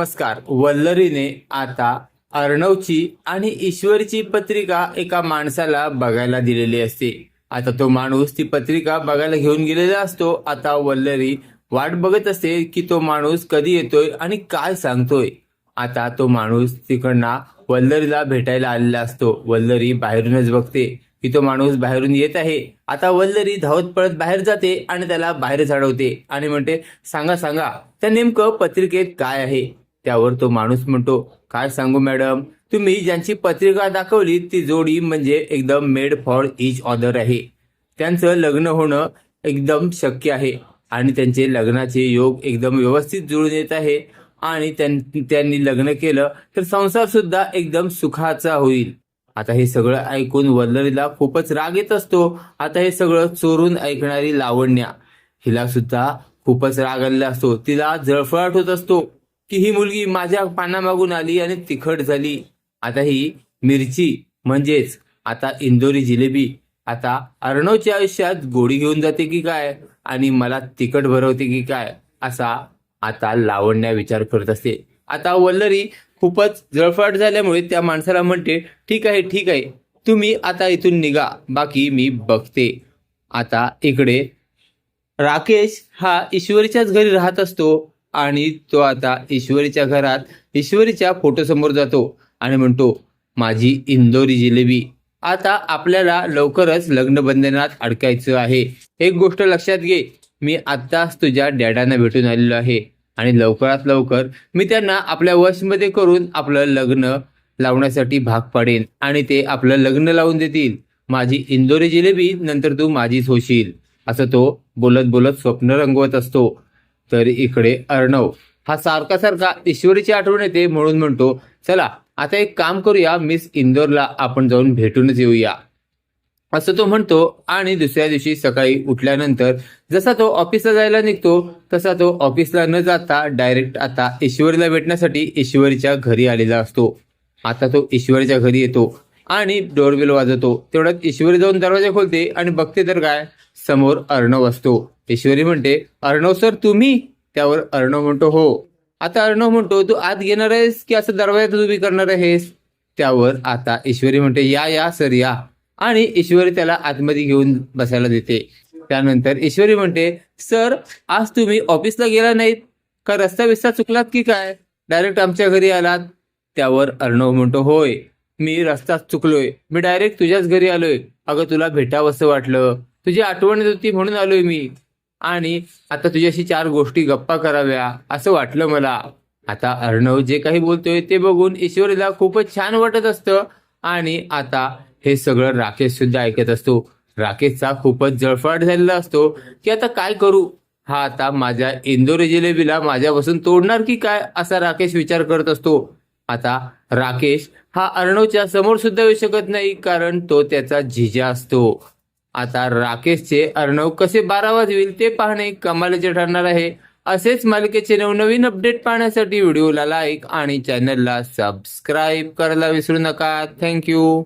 नमस्कार. वल्लरीने आता अर्णवची आणि ईश्वरीची पत्रिका एका माणसाला बघायला दिलेली असते. आता तो माणूस ती पत्रिका बघायला घेऊन गेलेला असतो. आता वल्लरी वाट बघत असते की तो माणूस कधी येतोय आणि काय सांगतोय. आता तो माणूस तिकडनं वल्लरीला भेटायला आलेला असतो. वल्लरी बाहेरूनच बघते की तो माणूस बाहेरून येत आहे. आता वल्लरी धावत पळत बाहेर जाते आणि त्याला बाहेर चढवते आणि म्हणते सांगा सांगा त्या नेमकं पत्रिकेत काय आहे? त्यावर तो माणूस म्हणतो काय सांगू मॅडम? तुम्ही ज्यांची पत्रिका दाखवली ती जोडी म्हणजे एकदम मेड फॉर इच ऑदर आहे. त्यांचं लग्न होणं एकदम शक्य आहे आणि त्यांचे लग्नाचे योग एकदम व्यवस्थित जुळून येत आहे आणि त्यां- त्यांनी लग्न केलं तर संसार सुद्धा एकदम सुखाचा होईल. आता हे सगळं ऐकून वल्लरीला खूपच राग येत असतो. आता हे सगळं चोरून ऐकणारी लावण्या. हिला सुद्धा खूपच राग आलेला असतो. तिला जळफळाट होत असतो. की ही मुलगी माझ्या पानामागून आली आणि तिखट झाली. आता ही मिरची म्हणजेच आता इंदोरी जिलेबी. आता अर्णवच्या आयुष्यात गोडी घेऊन जाते की काय? आणि मला तिखट भरवते की काय? असा आता लावण्या विचार करत असते. आता वल्लरी खूपच जळफाट झाल्यामुळे त्या माणसाला म्हणते ठीक आहे ठीक आहे. तुम्ही आता इथून निघा. बाकी मी बघते. आता इकडे राकेश हा ईश्वरीच्याच घरी राहत असतो. आणि तो आता ईश्वरीच्या घरात ईश्वरीच्या फोटोसमोर जातो आणि म्हणतो माझी इंदोरी जिलेबी. आता आपल्याला लवकरच लग्नबंधनात अडकायचं आहे. एक गोष्ट लक्षात घे मी आत्ताच तुझ्या डॅडांना भेटून आलेलो आहे आणि लवकरात लवकर मी त्यांना आपल्या वशमध्ये करून आपलं लग्न लावण्यासाठी भाग पाडेन आणि ते आपलं लग्न लावून देतील. माझी इंदोरी जिलेबी नंतर तू माझीच होशील असं तो बोलत बोलत स्वप्न रंगवत असतो. तर इकडे अर्णव. हा सारखा सारखा ईश्वरीची आठवण येते म्हणून म्हणतो चला आता एक काम करूया मिस इंदोरला आपण जाऊन भेटूनच येऊया. असं तो म्हणतो आणि दुसऱ्या दिवशी सकाळी उठल्यानंतर जसा तो ऑफिसला जायला निघतो तसा तो ऑफिसला न जाता डायरेक्ट आता ईश्वरीला भेटण्यासाठी ईश्वरीच्या घरी आलेला असतो. आता तो ईश्वरीच्या घरी येतो आणि डोरबेल वाजवतो. तेवढ्यात ईश्वरी जाऊन दरवाजा खोलते आणि बघते तर काय समोर अर्णव असतो. ईश्वरी म्हणते अर्णव सर तुम्ही? त्यावर अर्णव म्हणतो हो. आता अर्णव म्हणतो तू आत घेणार आहेस की असं दरवाजात उभी करणार आहेस? त्यावर आता ईश्वरी म्हणते या या सर या. आणि ईश्वरी त्याला आतमध्ये घेऊन बसायला देते. त्यानंतर ईश्वरी म्हणते सर आज तुम्ही ऑफिसला गेला नाहीत? का रस्ता बिस्ता चुकलात की काय? डायरेक्ट आमच्या घरी आलात? त्यावर अर्णव म्हणतो होय मी रस्ता चुकलोय. मी डायरेक्ट तुझ्याच घरी आलोय. अगं तुला भेटावंसं वाटलं. तुझी आठवण येत होती म्हणून आलोय मी. आणि आता तुझ्याशी चार गोष्टी गप्पा कराव्या असं वाटलं मला. आता अर्णव जे काही बोलतोय ते बघून ईश्वरीला खूपच छान वाटत असतं. आणि आता हे सगळं राकेश सुद्धा ऐकत असतो. राकेशचा खूपच जळफाट झालेला असतो. की आता काय करू? हा आता माझ्या इंदोरी जिलेबीला माझ्यापासून तोडणार की काय असा राकेश विचार करत असतो. आता राकेश हा अर्णवच्या समोर सुद्धा येऊ शकत नाही कारण तो त्याचा झिजा असतो. आता राकेशचे अर्णव कसे बारा वाजविल ते पाहणे कमालीचे ठरणार आहे. असेच मालिकेचे नवनवीन अपडेट पाहण्यासाठी व्हिडिओला लाईक आणि चॅनलला सबस्क्राईब करायला विसरू नका. थँक्यू